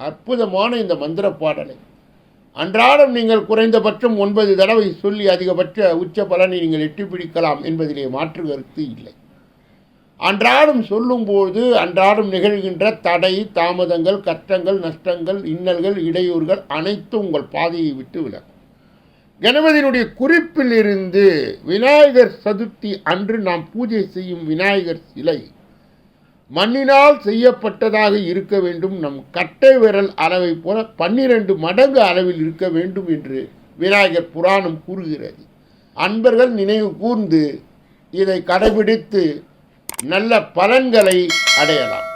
அற்புதமான இந்த மந்திர பாடலை. அன்றாடம் நீங்கள் குறைந்தபட்சம் ஒன்பது தடவை சொல்லி அதிகபட்ச உச்ச பலனை நீங்கள் எட்டி பிடிக்கலாம் என்பதிலே மாற்று கருத்து இல்லை. அன்றாடம் சொல்லும்போது அன்றாடம் நிகழ்கின்ற தடை தாமதங்கள் கஷ்டங்கள் நஷ்டங்கள் இன்னல்கள் இடையூறுகள் அனைத்தும் உங்கள் பாதையை விட்டு விலகும். கணபதியினுடைய குறிப்பிலிருந்து விநாயகர் சதுர்த்தி அன்று நாம் பூஜை செய்யும் விநாயகர் சிலை மண்ணினால் செய்யப்பட்டதாக இருக்க வேண்டும். நம் கட்டை விரல் அளவை போல பன்னிரண்டு மடங்கு அளவில் இருக்க வேண்டும் என்று விநாயகர் புராணம் கூறுகிறது. அன்பர்கள் நினைவு கூர்ந்து இதை கடைபிடித்து நல்ல பலன்களை அடையலாம்.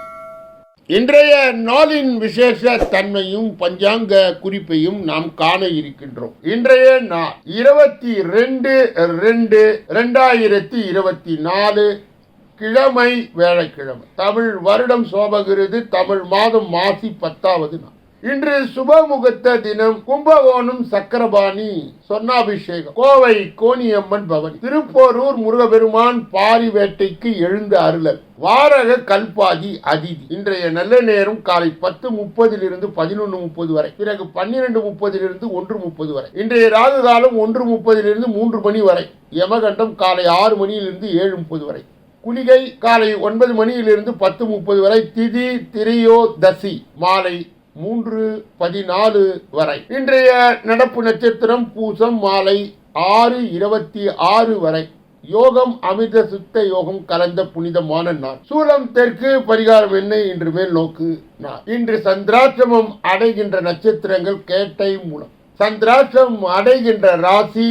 இன்றைய நாளின் விசேஷ தன்மையும் பஞ்சாங்க குறிப்பையும் நாம் காண இருக்கின்றோம். இன்றைய நாள் இருபத்தி ரெண்டு ரெண்டு ரெண்டாயிரத்தி இருபத்தி நாலு கிழமை வேலைக்கிழமை. தமிழ் வருடம் சோபகிருது தமிழ் மாதம் மாசி பத்தாவது நாள். இன்று சுபமுகத்த தினம் கும்பகோணம் சக்கரபாணி சொர்ணாபிஷேகம். கோவை கோணியம்மன் பவனி. திருப்போரூர் முருகபெருமான் பாரி வேட்டைக்கு எழுந்த அருளல். வாரக கல்பாதி அதிதி. இன்றைய நல்ல நேரம் காலை பத்து முப்பதிலிருந்து பதினொன்று முப்பது வரை. பிறகு பன்னிரண்டு முப்பதிலிருந்து ஒன்று முப்பது வரை. இன்றைய ராகு காலம் ஒன்று முப்பதிலிருந்து மூன்று மணி வரை. யமகண்டம் காலை ஆறு மணியிலிருந்து ஏழு முப்பது வரை. குளிகை காலை ஒன்பது மணியிலிருந்து பத்து முப்பது வரை திதி திரியோ தசி மாலை மூன்று பதினாலு வரை. இன்றைய நடப்பு நட்சத்திரம் பூசம் மாலை ஆறு இருபத்தி ஆறு வரை. யோகம் அமிர்த சுத்த யோகம் கலந்த புனிதமான நாள். சூலம் தெற்கு பரிகாரம் என்ன இன்று மேல் நோக்கு நாள். இன்று சந்திராசிரமம் அடைகின்ற நட்சத்திரங்கள் கேட்டை மூலம். சந்திராசிரமம் அடைகின்ற ராசி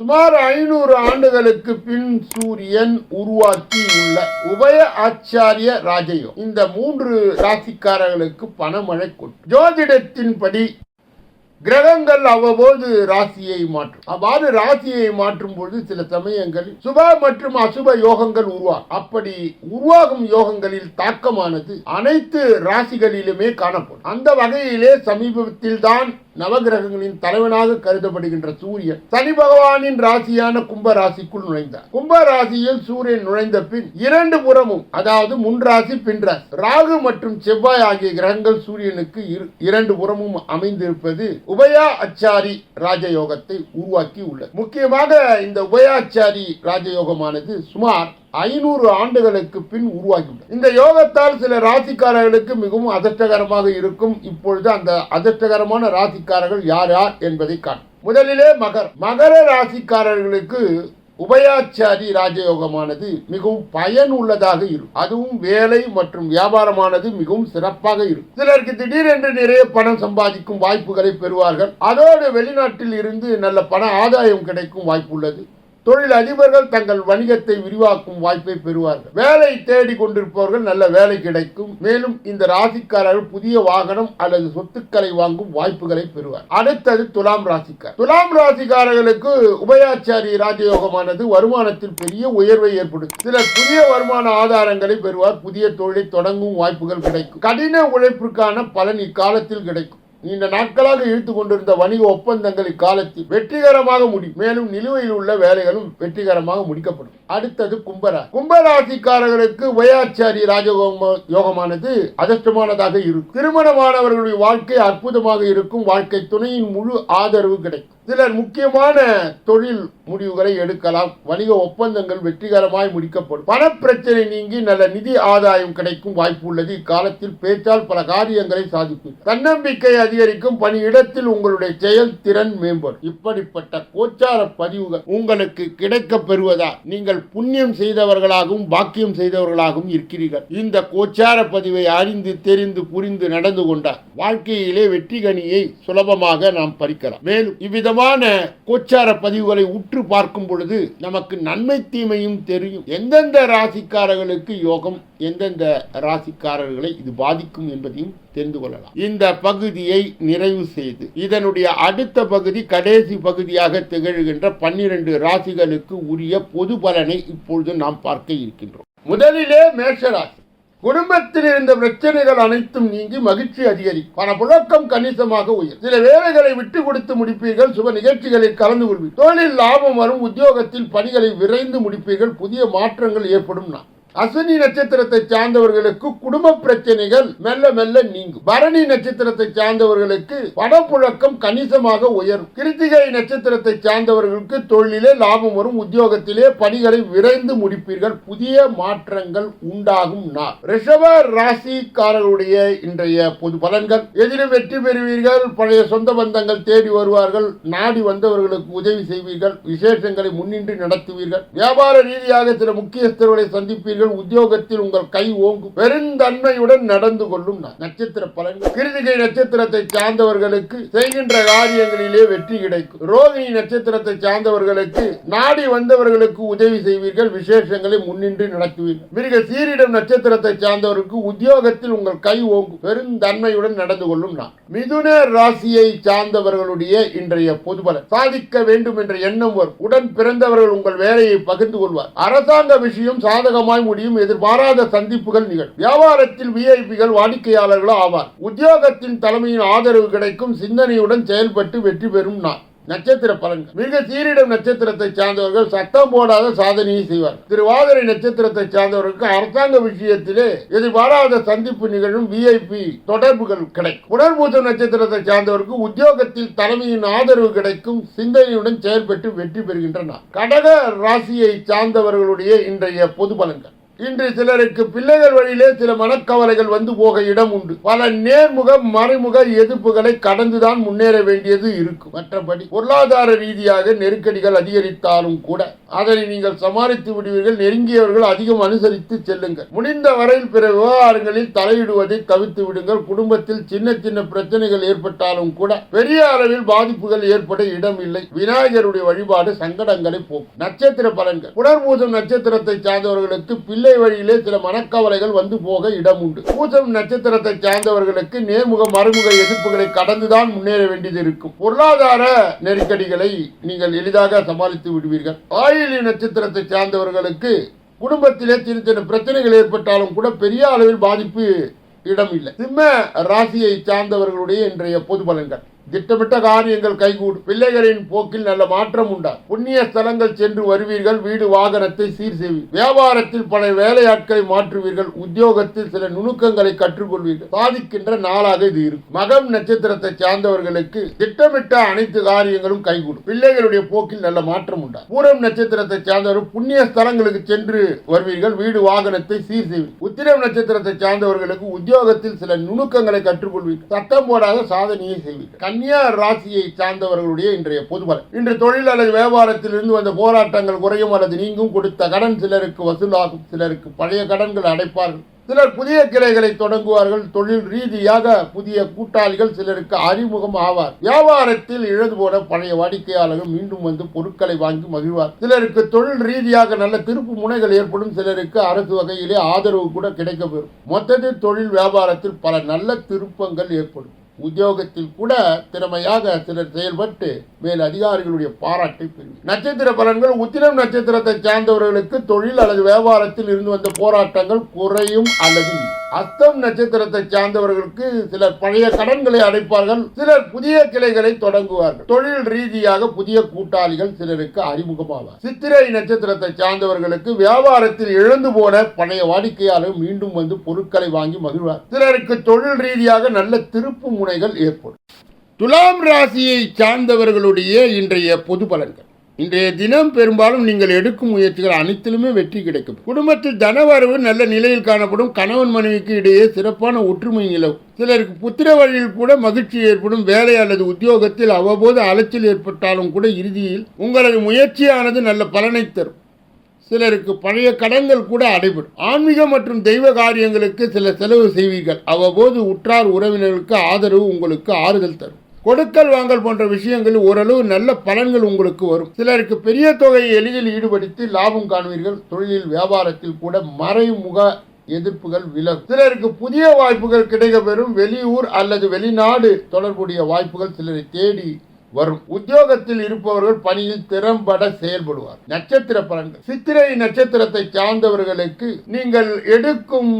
சுமார் ஐநூறு ஆண்டுகளுக்கு பின் சூரியன் உருவாக்கி உள்ள உபய ஆச்சாரிய ராஜயோகம். இந்த மூன்று ராசிக்காரர்களுக்கு பணமழை கொட்டும். ஜோதிடத்தின்படி கிரகங்கள் அவ்வப்போது ராசியை மாற்றும். அவ்வாறு ராசியை மாற்றும் பொழுது சில சமயங்களில் சுப மற்றும் அசுப யோகங்கள் உருவாகும். அப்படி உருவாகும் யோகங்களில் தாக்கமானது அனைத்து ராசிகளிலுமே காணப்படும். அந்த வகையிலே சமீபத்தில் தான் நவகிரகங்களின் தலைவனாக கருதப்படுகின்ற சூரியன் சனி பகவானின் ராசியான கும்ப ராசிக்குள் நுழைந்தார். கும்ப ராசியில் சூரியன் நுழைந்த பின் இரண்டு புறமும் அதாவது முன் ராசி பின் ராசி ராகு மற்றும் செவ்வாய் ஆகிய கிரகங்கள் சூரியனுக்கு இரு- இரண்டு புறமும் அமைந்திருப்பது உபயா அச்சாரி ராஜயோகத்தை உருவாக்கி உள்ளது முக்கியமாக இந்த உபயாச்சாரி ராஜயோகமானது சுமார் ஐநூறு ஆண்டுகளுக்கு பின் உருவாகியுள்ளது. இந்த யோகத்தால் சில ராசிக்காரர்களுக்கு மிகவும் அதிர்ஷ்டகரமாக இருக்கும் இப்பொழுது அந்த அதிர்ஷ்டகரமான ராசிக்காரர்கள் யார் யார் என்பதை காணும் முதலிலே மகர். மகர ராசிக்காரர்களுக்கு உபயாச்சாரி ராஜயோகமானது மிகவும் பயனுள்ளதாக இருக்கும். அதுவும் வேலை மற்றும் வியாபாரமானது மிகவும் சிறப்பாக இருக்கும். சிலருக்கு திடீரென்று நிறைய பணம் சம்பாதிக்கும் வாய்ப்புகளை பெறுவார்கள். அதோடு வெளிநாட்டில் இருந்து நல்ல பண ஆதாயம் கிடைக்கும் வாய்ப்பு உள்ளது. தொழில் அதிபர்கள் தங்கள் வணிகத்தை விரிவாக்கும் வாய்ப்பை பெறுவார்கள். வேலை தேடி கொண்டிருப்பவர்கள் நல்ல வேலை கிடைக்கும். மேலும் இந்த ராசிக்காரர்கள் புதிய வாகனம் அல்லது சொத்துக்களை வாங்கும் வாய்ப்புகளை பெறுவார். அடுத்தது துலாம் ராசிக்கார். துலாம் ராசிக்காரர்களுக்கு உபயாச்சாரி ராஜயோகமானது வருமானத்தில் பெரிய உயர்வை ஏற்படுத்தும். சில புதிய வருமான ஆதாரங்களை பெறுவார். புதிய தொழிலை தொடங்கும் வாய்ப்புகள் கிடைக்கும். கடின உழைப்பிற்கான பலன் இக்காலத்தில் கிடைக்கும். நீண்ட நாட்களாக இழுத்து கொண்டிருந்த வணிக ஒப்பந்தங்கள் இக்காலத்தில் வெற்றிகரமாக முடியும் மேலும் நிலுவையில் உள்ள வேலைகளும் வெற்றிகரமாக முடிக்கப்படும். அடுத்தது கும்பரா கும்பராசிக்காரர்களுக்கு உபயாச்சாரி ராஜகோம யோகமானது அதிர்ஷ்டமானதாக இருக்கும். திருமணமானவர்களுடைய வாழ்க்கை அற்புதமாக இருக்கும். வாழ்க்கை துணையின் முழு ஆதரவு கிடைக்கும். சிலர் முக்கியமான தொழில் முடிவுகளை எடுக்கலாம். வணிக ஒப்பந்தங்கள் வெற்றிகரமாய் முடிக்கப்படும். பணப்பிரச்சனை நீங்கி நல்ல நிதி ஆதாயம் கிடைக்கும் வாய்ப்பு உள்ளது. இக்காலத்தில் பேச்சால் பல காரியங்களை சாதிக்கும். தன்னம்பிக்கை அதிகரிக்கும். பணியிடத்தில் உங்களுடைய செயல் திறன் மேம்படும். இப்படிப்பட்ட கோச்சார பதிவுகள் உங்களுக்கு கிடைக்கப் பெறுவதால் நீங்கள் புண்ணியம் செய்தவர்களாகவும் பாக்கியம் செய்தவர்களாகவும் இருக்கிறீர்கள். இந்த கோச்சார பதிவை அறிந்து தெரிந்து புரிந்து நடந்து கொண்டால் வாழ்க்கையிலே வெற்றி கனியை சுலபமாக நாம் பறிக்கலாம். மேலும் இவ்விதம் இவ்விதமான கோச்சார பதிவுகளை உற்று பார்க்கும் பொழுது நமக்கு நன்மை தீமையும் தெரியும். எந்தெந்த ராசிக்காரர்களுக்கு யோகம் எந்தெந்த ராசிக்காரர்களை இது பாதிக்கும் என்பதையும் தெரிந்து கொள்ளலாம். இந்த பகுதியை நிறைவு செய்து இதனுடைய அடுத்த பகுதி கடைசி பகுதியாக திகழ்கின்ற பன்னிரண்டு ராசிகளுக்கு உரிய பொது பலனை இப்பொழுது நாம் பார்க்க இருக்கின்றோம். முதலிலே மேஷராசி. குடும்பத்தில் இருந்த பிரச்சனைகள் அனைத்தும் நீங்கி மகிழ்ச்சி அதிகரிக்கும். பணப்புழக்கம் கணிசமாக உயர் சில வேலைகளை விட்டு கொடுத்து முடிப்பீர்கள் சுப நிகழ்ச்சிகளில் கலந்து கொள்வீர்கள். தொழில் லாபம் வரும் உத்தியோகத்தில் பணிகளை விரைந்து முடிப்பீர்கள் புதிய மாற்றங்கள் ஏற்படும் நான் அசனி நட்சத்திரத்தை சார்ந்தவர்களுக்கு குடும்ப பிரச்சனைகள் மெல்ல மெல்ல நீங்கும். பரணி நட்சத்திரத்தை சார்ந்தவர்களுக்கு பணப்புழக்கம் கணிசமாக உயரும். கிருத்திகை நட்சத்திரத்தை சார்ந்தவர்களுக்கு தொழிலே லாபம் வரும். உத்தியோகத்திலே பணிகளை விரைந்து முடிப்பீர்கள். புதிய மாற்றங்கள் உண்டாகும் நாள். ரிஷப ராசிக்காரர்களுடைய இன்றைய பொது பலன்கள். எதிலும் வெற்றி பெறுவீர்கள். பழைய சொந்த பந்தங்கள் தேடி வருவார்கள். நாடி வந்தவர்களுக்கு உதவி செய்வீர்கள். விசேஷங்களை முன்னின்று நடத்துவீர்கள். வியாபார ரீதியாக சில முக்கியஸ்தர்களை சந்திப்பீர்கள். உத்தியோகத்தில் உங்கள் கை ஓங்கும். பெருந்தன்மையுடன் நடந்து கொள்ளும் நட்சத்திர பலன்கள். கிருதிகை நட்சத்திரத்தை சார்ந்தவர்களுக்கு செய்கின்ற காரியங்களிலே வெற்றி கிடைக்கும். ரோகிணி நட்சத்திரத்தை சார்ந்தவர்களுக்கு நாடி வந்தவர்களுக்கு உதவி செய்வீர்கள். விசேஷங்களை முன்னின்று நடத்துவீர்கள். மிருக சீரிடம் நட்சத்திரத்தை சார்ந்தவருக்கு உத்தியோகத்தில் உங்கள் கை ஓங்கும். பெருந்தன்மையுடன் நடந்து கொள்ளும் நான். மிதுன ராசியை சார்ந்தவர்களுடைய இன்றைய பொதுபலன் சாதிக்க வேண்டும் என்ற எண்ணம் வரும். உடன் பிறந்தவர்கள் உங்கள் வேலையை பகிர்ந்து கொள்வார். அரசாங்க விஷயம் சாதகமாய் முடியும். எதிர்பாராத சந்திப்புகள் நிகழும் வியாபாரத்தில் விஐபிகள் வாடிக்கையாளர்கள் ஆவார். உத்தியோகத்தின் தலைமையின் ஆதரவு கிடைக்கும் சிந்தனையுடன் செயல்பட்டு வெற்றி பெறும் நாள். நட்சத்திர பலன்கள். மிக சீரிடம் நட்சத்திரத்தை சார்ந்தவர்கள் சத்தம் போடாத சாதனையை செய்வார் திருவாதிரை நட்சத்திரத்தை சார்ந்தவர்களுக்கு அரசாங்க விஷயத்திலே எதிர்பாராத சந்திப்பு நிகழும் விஐபி தொடர்புகள் கிடைக்கும். புனர்பூசம் நட்சத்திரத்தை சார்ந்தவருக்கு உத்தியோகத்தில் தலைமையின் ஆதரவு கிடைக்கும் சிந்தனையுடன் செயல்பட்டு வெற்றி பெறுகின்றனர் கடக ராசியை சார்ந்தவர்களுடைய இன்றைய பொது பலன்கள். இன்று சிலருக்கு பிள்ளைகள் வழியிலே சில மனக்கவலைகள் வந்து போக இடம் உண்டு. பல நேர்முக மறைமுக எதிர்ப்புகளை கடந்துதான் முன்னேற வேண்டியது இருக்கும். மற்றபடி பொருளாதார ரீதியாக நெருக்கடிகள் அதிகரித்தாலும் கூட அதனை நீங்கள் சமாளித்து விடுவீர்கள். நெருங்கியவர்கள் அதிகம் அனுசரித்து செல்லுங்கள். முடிந்த வரையில் பிற விவகாரங்களில் தலையிடுவதை தவிர்த்து விடுங்கள். குடும்பத்தில் சின்ன சின்ன பிரச்சனைகள் ஏற்பட்டாலும் கூட பெரிய அளவில் பாதிப்புகள் ஏற்பட இடம் இல்லை விநாயகருடைய வழிபாடு சங்கடங்களை போக்கும். நட்சத்திர பலன்கள். புனர்பூசம் நட்சத்திரத்தை சார்ந்தவர்களுக்கு பிள்ளை வழியிலே சில மனக்கவலைகள் வந்து போக இடம் உண்டு பூசம் நட்சத்திரத்தை சார்ந்தவர்களுக்கு நேர்முக மறுமுக எதிர்ப்புகளை கடந்துதான் முன்னேற வேண்டியது இருக்கும். பொருளாதார நெருக்கடிகளை நீங்கள் எளிதாக சமாளித்து விடுவீர்கள். ஆயிலி நட்சத்திரத்தை சார்ந்தவர்களுக்கு குடும்பத்திலே சின்ன சின்ன பிரச்சனைகள் ஏற்பட்டாலும் கூட பெரிய அளவில் பாதிப்பு இடம் இல்லை சிம்ம ராசியை சார்ந்தவர்களுடைய இன்றைய பொது பலன்கள். திட்டமிட்ட காரியங்கள் கைகூடும். பிள்ளைகளின் போக்கில் நல்ல மாற்றம் உண்டா? புண்ணிய ஸ்தலங்கள் சென்று வருவீர்கள் வீடு வாகனத்தை சீர் செய்வீர்கள் வியாபாரத்தில் பல வேலையாட்களை மாற்றுவீர்கள் உத்தியோகத்தில் சில நுணுக்கங்களை கற்றுக்கொள்வீர்கள். சாதிக்கின்ற நாளாக இது இருக்கும். மகம் நட்சத்திரத்தை சார்ந்தவர்களுக்கு திட்டமிட்ட அனைத்து காரியங்களும் கைகூடும். பிள்ளைகளுடைய போக்கில் நல்ல மாற்றம் உண்டா? பூரம் நட்சத்திரத்தை சார்ந்தவர்கள் புண்ணிய ஸ்தலங்களுக்கு சென்று வருவீர்கள் வீடு வாகனத்தை சீர் செய்வீர்கள் உத்திரம் நட்சத்திரத்தை சார்ந்தவர்களுக்கு உத்தியோகத்தில் சில நுணுக்கங்களை கற்றுக்கொள்வீர்கள். சத்தம் போடாத சாதனையை செய்வீர்கள். கன்னியா ராசியை சார்ந்தவர்களுடைய இன்றைய பொதுபலன். இன்று தொழில் அல்லது வியாபாரத்திலிருந்து வந்த போராட்டங்கள் குறையும் அல்லது நீங்கும் கொடுத்த கடன் சிலருக்கு வசூலாகும் சிலருக்கு பழைய கடன்கள் அடைப்பார்கள். சிலர் புதிய கிளைகளை தொடங்குவார்கள். தொழில் ரீதியாக புதிய கூட்டாளிகள் சிலருக்கு அறிமுகம் ஆவார். வியாபாரத்தில் இழந்து போன பழைய வாடிக்கையாளர்கள் மீண்டும் வந்து பொருட்களை வாங்கி மகிழ்வார். சிலருக்கு தொழில் ரீதியாக நல்ல திருப்பு முனைகள் ஏற்படும். சிலருக்கு அரசு வகையிலே ஆதரவு கூட கிடைக்கப்பெறும். மொத்தத்தில் தொழில் வியாபாரத்தில் பல நல்ல திருப்பங்கள் ஏற்படும். உத்தியோகத்தில் கூட திறமையாக சிலர் செயல்பட்டு மேல் அதிகாரிகளுடைய பாராட்டை பெறும் நட்சத்திர பலன்கள் உத்திரம் நட்சத்திரத்தை சார்ந்தவர்களுக்கு தொழில் அல்லது வியாபாரத்தில் இருந்து வந்த போராட்டங்கள் குறையும் அல்லது அஸ்தம் நட்சத்திரத்தை சார்ந்தவர்களுக்கு சிலர் பழைய கடன்களை அடைப்பார்கள் சிலர் புதிய கிளைகளை தொடங்குவார்கள். தொழில் ரீதியாக புதிய கூட்டாளிகள் சிலருக்கு அறிமுகமாவார். சித்திரை நட்சத்திரத்தை சார்ந்தவர்களுக்கு வியாபாரத்தில் இழந்து போன பழைய வாடிக்கையாளர் மீண்டும் வந்து பொருட்களை வாங்கி மகிழ்வார். சிலருக்கு தொழில் ரீதியாக நல்ல திருப்பு முனைகள் ஏற்படும். துலாம் ராசியை சார்ந்தவர்களுடைய இன்றைய பொது பலன்கள். இன்றைய தினம் பெரும்பாலும் நீங்கள் எடுக்கும் முயற்சிகள் அனைத்திலுமே வெற்றி கிடைக்கும். குடும்பத்தில் தனவரவு நல்ல நிலையில் காணப்படும் கணவன் மனைவிக்கு இடையே சிறப்பான ஒற்றுமை நிலவும். சிலருக்கு புத்திர வழியில் கூட மகிழ்ச்சி ஏற்படும். வேலை அல்லது உத்தியோகத்தில் அவ்வப்போது அலைச்சல் ஏற்பட்டாலும் கூட இறுதியில் உங்களது முயற்சியானது நல்ல பலனை தரும். சிலருக்கு பழைய கடன்கள் கூட அடைபடும். ஆன்மீக மற்றும் தெய்வ காரியங்களுக்கு சில செலவு செய்வீர்கள். அவ்வப்போது உற்றார் உறவினர்களுக்கு ஆதரவு உங்களுக்கு ஆறுதல் தரும். கொடுக்கல் வாங்கல் போன்ற விஷயங்களில் ஓரளவு நல்ல பலன்கள் உங்களுக்கு வரும். சிலருக்கு பெரிய தொகையை எளிதில் ஈடுபடுத்தி லாபம் காணுவீர்கள் தொழிலில் வியாபாரத்தில் கூட மறைமுக எதிர்ப்புகள் விலகும். சிலருக்கு புதிய வாய்ப்புகள் கிடைக்கப்பெறும். வெளியூர் அல்லது வெளிநாடு தொடர்புடைய வாய்ப்புகள் சிலரை தேடி வரும். உத்தியோகத்தில் இருப்பவர்கள் பணியில் திறம்பட செயல்படுவார். நட்சத்திர பலன்கள். சித்திரை நட்சத்திரத்தை சார்ந்தவர்களுக்கு நீங்கள் எடுக்கும்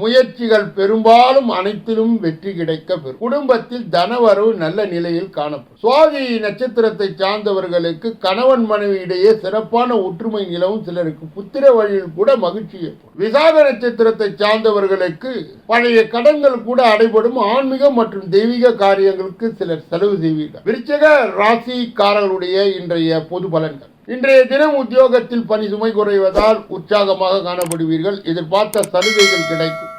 முயற்சிகள் பெரும்பாலும் அனைத்திலும் வெற்றி கிடைக்க பெறும். குடும்பத்தில் தனவரவு நல்ல நிலையில் காணப்படும். சுவாதி நட்சத்திரத்தை சார்ந்தவர்களுக்கு கணவன் மனைவி இடையே சிறப்பான ஒற்றுமை நிலவும் சிலருக்கு. புத்திர வழியில் கூட மகிழ்ச்சி ஏற்படும். விசாக நட்சத்திரத்தை சார்ந்தவர்களுக்கு பழைய கடன்கள் கூட அடைபடும். ஆன்மீக மற்றும் தெய்வீக காரியங்களுக்கு சிலர் செலவு செய்வீர்கள். விருச்சக ராசிக்காரர்களுடைய இன்றைய பொது பலன்கள். இன்றைய தினம் உத்தியோகத்தில் பணி சுமை குறைவதால் உற்சாகமாக காணப்படுவீர்கள். எதிர்பார்த்த சலுகைகள் கிடைக்கும்.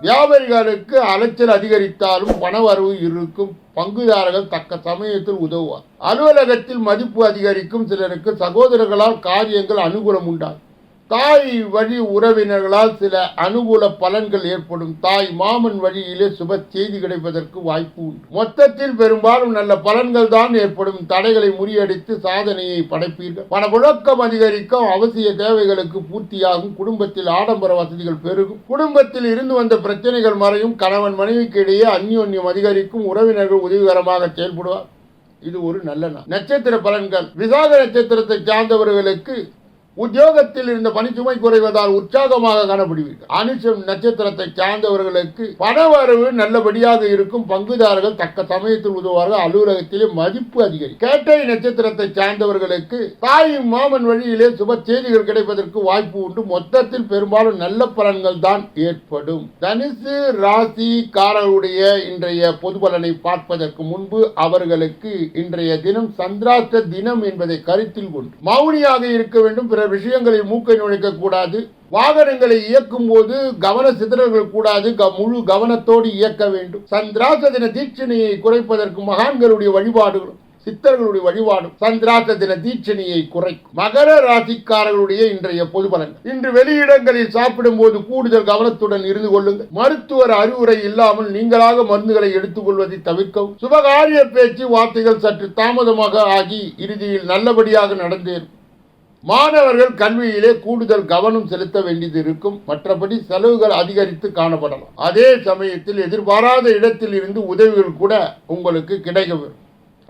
வியாபாரிகளுக்கு அலைச்சல் அதிகரித்தாலும் பணவரவு இருக்கும். பங்குதாரர்கள் தக்க சமயத்தில் உதவுவார். அலுவலகத்தில் மதிப்பு அதிகரிக்கும். சிலருக்கு சகோதரர்களால் காரியங்கள் அனுகூலம் உண்டாகும். தாய் வழி உறவினர்களால் சில அனுகூல பலன்கள் ஏற்படும். தாய் மாமன் வழியிலே சுப செய்தி கிடைப்பதற்கு வாய்ப்பு உண்டு. மொத்தத்தில் பெரும்பாலும் நல்ல பலன்கள் தான் ஏற்படும். தடைகளை முறியடித்து சாதனையை படைப்பீர்கள். பணப்புழக்கம் அதிகரிக்கும். அவசிய தேவைகளுக்கு பூர்த்தியாகும். குடும்பத்தில் ஆடம்பர வசதிகள் பெருகும். குடும்பத்தில் இருந்து வந்த பிரச்சனைகள் மறையும். கணவன் மனைவிக்கு இடையே அந்யோன்யம் அதிகரிக்கும். உறவினர்கள் உதவிகரமாக செயல்படுவார். இது ஒரு நல்ல நாள். நட்சத்திர பலன்கள். விசாக நட்சத்திரத்தை சார்ந்தவர்களுக்கு உத்தியோகத்தில் இருந்த பணிச்சுமை குறைவதால் உற்சாகமாக காணப்படுவீர்கள். அனுஷம் நட்சத்திரத்தை சார்ந்தவர்களுக்கு பணவரவு நல்லபடியாக இருக்கும் பங்குதாரர்கள் தக்க சமயத்தில் உதவுவார்கள். அலுவலகத்திலே மதிப்பு அதிகரிக்கும். கேட்டை நட்சத்திரத்தை சார்ந்தவர்களுக்கு தாயும் மாமன் வழியிலே சுப செய்திகள் கிடைப்பதற்கு வாய்ப்பு உண்டு. மொத்தத்தில் பெரும்பாலும் நல்ல பலன்கள் தான் ஏற்படும். தனுசு ராசி காரருடைய இன்றைய பொது பலனை பார்ப்பதற்கு முன்பு அவர்களுக்கு இன்றைய தினம் சந்திராஷ்ட தினம் என்பதை கருத்தில் கொண்டு மௌனியாக இருக்க வேண்டும். பிற விஷயங்களில் மூக்கை நுழைக்க கூடாது. வாகனங்களை இயக்கும் போது கவன சிதறல்கள் கூடாது. க- முழு கவனத்தோடு இயக்க வேண்டும். சந்திராச தின தீட்சணையை குறைப்பதற்கு மகான்களுடைய வழிபாடுகளும் சித்தர்களுடைய வழிபாடும் சந்திராச தின தீட்சணையை குறைக்கும். மகர ராசிக்காரர்களுடைய இன்றைய பொது பலன்கள். இன்று வெளியிடங்களில் சாப்பிடும் போது கூடுதல் கவனத்துடன் இருந்து கொள்ளுங்கள். மருத்துவர் அறிவுரை இல்லாமல் நீங்களாக மருந்துகளை எடுத்துக்கொள்வதை தவிர்க்கவும். சுபகாரிய பேச்சு வார்த்தைகள் சற்று தாமதமாக ஆகி இறுதியில் நல்லபடியாக நடந்தேறும். மாணவர்கள் கல்வியிலே கூடுதல் கவனம் செலுத்த வேண்டியது இருக்கும். மற்றபடி செலவுகள் அதிகரித்து காணப்படலாம். அதே சமயத்தில் எதிர்பாராத இடத்தில் இருந்து உதவிகள் கூட உங்களுக்கு கிடைக்கப்பெறும்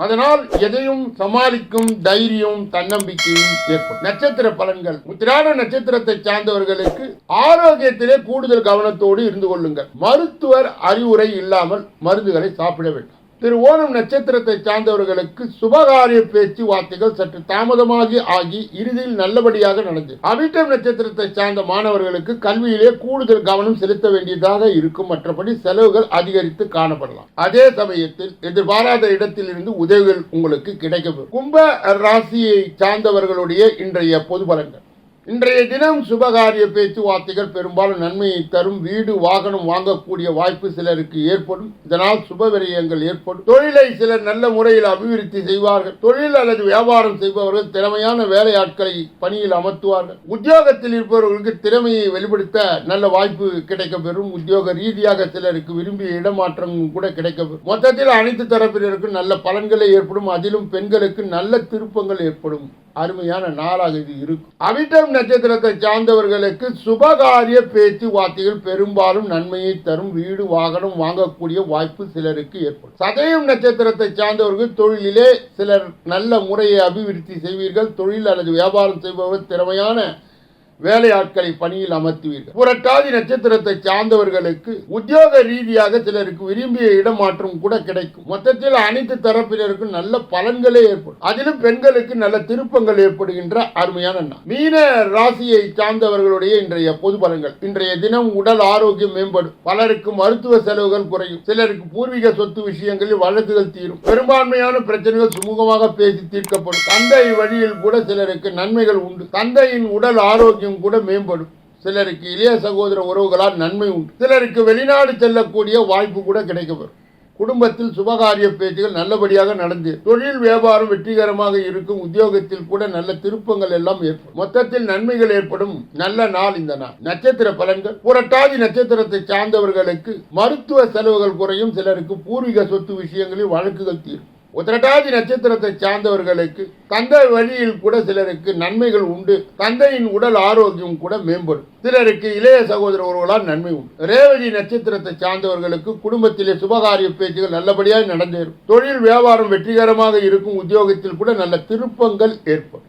அதனால் எதையும் சமாளிக்கும் தைரியம் தன்னம்பிக்கையும் ஏற்படும். நட்சத்திர பலன்கள். உத்திராட நட்சத்திரத்தை சார்ந்தவர்களுக்கு ஆரோக்கியத்திலே கூடுதல் கவனத்தோடு இருந்து கொள்ளுங்கள். மருத்துவர் அறிவுரை இல்லாமல் மருந்துகளை சாப்பிட வேண்டும். திரு ஓணம் நட்சத்திரத்தை சார்ந்தவர்களுக்கு சுபகாரிய பேச்சு வார்த்தைகள் சற்று தாமதமாகி ஆகி இறுதியில் நல்லபடியாக நடந்தது. அவிட்டம் நட்சத்திரத்தை சார்ந்த மாணவர்களுக்கு கல்வியிலே கூடுதல் கவனம் செலுத்த வேண்டியதாக இருக்கும். மற்றபடி செலவுகள் அதிகரித்து காணப்படலாம். அதே சமயத்தில் எதிர்பாராத இடத்தில் இருந்து உதவிகள் உங்களுக்கு கிடைக்கப்படும் கும்ப ராசியை சார்ந்தவர்களுடைய இன்றைய பொது பலன்கள். இன்றைய தினம் சுபகாரிய பேச்சுவார்த்தைகள் பெரும்பாலும் நன்மையை தரும். வீடு வாகனம் வாங்கக்கூடிய வாய்ப்பு சிலருக்கு ஏற்படும். இதனால் சுப விரயங்கள் ஏற்படும். தொழிலை சிலர் நல்ல முறையில் அபிவிருத்தி செய்வார்கள். தொழில் அல்லது வியாபாரம் செய்பவர்கள் திறமையான வேலையாட்களை பணியில் அமர்த்துவார்கள். உத்தியோகத்தில் இருப்பவர்களுக்கு திறமையை வெளிப்படுத்த நல்ல வாய்ப்பு கிடைக்கப்பெறும். உத்தியோக ரீதியாக சிலருக்கு விரும்பிய இடமாற்றம் கூட கிடைக்கப்பெறும். மொத்தத்தில் அனைத்து தரப்பினருக்கும் நல்ல பலன்களை ஏற்படும். அதிலும் பெண்களுக்கு நல்ல திருப்பங்கள் ஏற்படும். அருமையான நாளாக இது இருக்கும். அவிட்டம் நட்சத்திரத்தை சார்ந்தவர்களுக்கு சுபகாரிய பேச்சு வார்த்தைகள் பெரும்பாலும் நன்மையை தரும். வீடு வாகனம் வாங்கக்கூடிய வாய்ப்பு சிலருக்கு ஏற்படும். சதயம் நட்சத்திரத்தை சார்ந்தவர்கள் தொழிலிலே சிலர் நல்ல முறையை அபிவிருத்தி செய்வீர்கள். தொழில் அல்லது வியாபாரம் செய்பவர்கள் திறமையான வேலையாட்களை பணியில் அமர்த்துவீர்கள். புரட்டாதி நட்சத்திரத்தை சார்ந்தவர்களுக்கு உத்தியோக ரீதியாக சிலருக்கு விரும்பிய இடமாற்றம் கூட கிடைக்கும். மொத்தத்தில் அனைத்து தரப்பினருக்கும் நல்ல பலன்களே ஏற்படும். அதிலும் பெண்களுக்கு நல்ல திருப்பங்கள் ஏற்படுகின்ற அருமையான மீன ராசியை சார்ந்தவர்களுடைய இன்றைய பொது பலன்கள். இன்றைய தினம் உடல் ஆரோக்கியம் மேம்படும். பலருக்கு மருத்துவ செலவுகள் குறையும். சிலருக்கு பூர்வீக சொத்து விஷயங்களில் வழக்குகள் தீரும். பெரும்பான்மையான பிரச்சனைகள் சுமூகமாக பேசி தீர்க்கப்படும். தந்தை வழியில் கூட சிலருக்கு நன்மைகள் உண்டு. தந்தையின் உடல் ஆரோக்கியம் கூட மேம்படும். சிலருக்கு இளைய சகோதர உறவுகளால் நன்மை உண்டு. சிலருக்கு வெளிநாடு செல்லக்கூடிய வாய்ப்பு கூட கிடைக்கப்பெறும் குடும்பத்தில் சுபகாரிய பேச்சுகள் நல்லபடியாக நடந்து தொழில் வியாபாரம் வெற்றிகரமாக இருக்கும் உத்தியோகத்தில் கூட நல்ல திருப்பங்கள் எல்லாம் ஏற்படும். மொத்தத்தில் நன்மைகள் ஏற்படும். நல்ல நாள் இந்த நாள். நட்சத்திர பலன்கள். புரட்டாதி நட்சத்திரத்தை சார்ந்தவர்களுக்கு மருத்துவ செலவுகள் குறையும். சிலருக்கு பூர்வீக சொத்து விஷயங்களில் வழக்குகள் தீரும். உத்திரட்டாதி நட்சத்திரத்தை சார்ந்தவர்களுக்கு தந்தை வழியில் கூட சிலருக்கு நன்மைகள் உண்டு தந்தையின் உடல் ஆரோக்கியம் கூட மேம்படும். சிலருக்கு இளைய சகோதர உறவுகளால் நன்மை உண்டு. ரேவதி நட்சத்திரத்தை சார்ந்தவர்களுக்கு குடும்பத்திலே சுபகாரிய பேச்சுகள் நல்லபடியாக நடந்தேறும். தொழில் வியாபாரம் வெற்றிகரமாக இருக்கும் உத்தியோகத்தில் கூட நல்ல திருப்பங்கள் ஏற்படும்.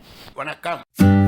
na cama.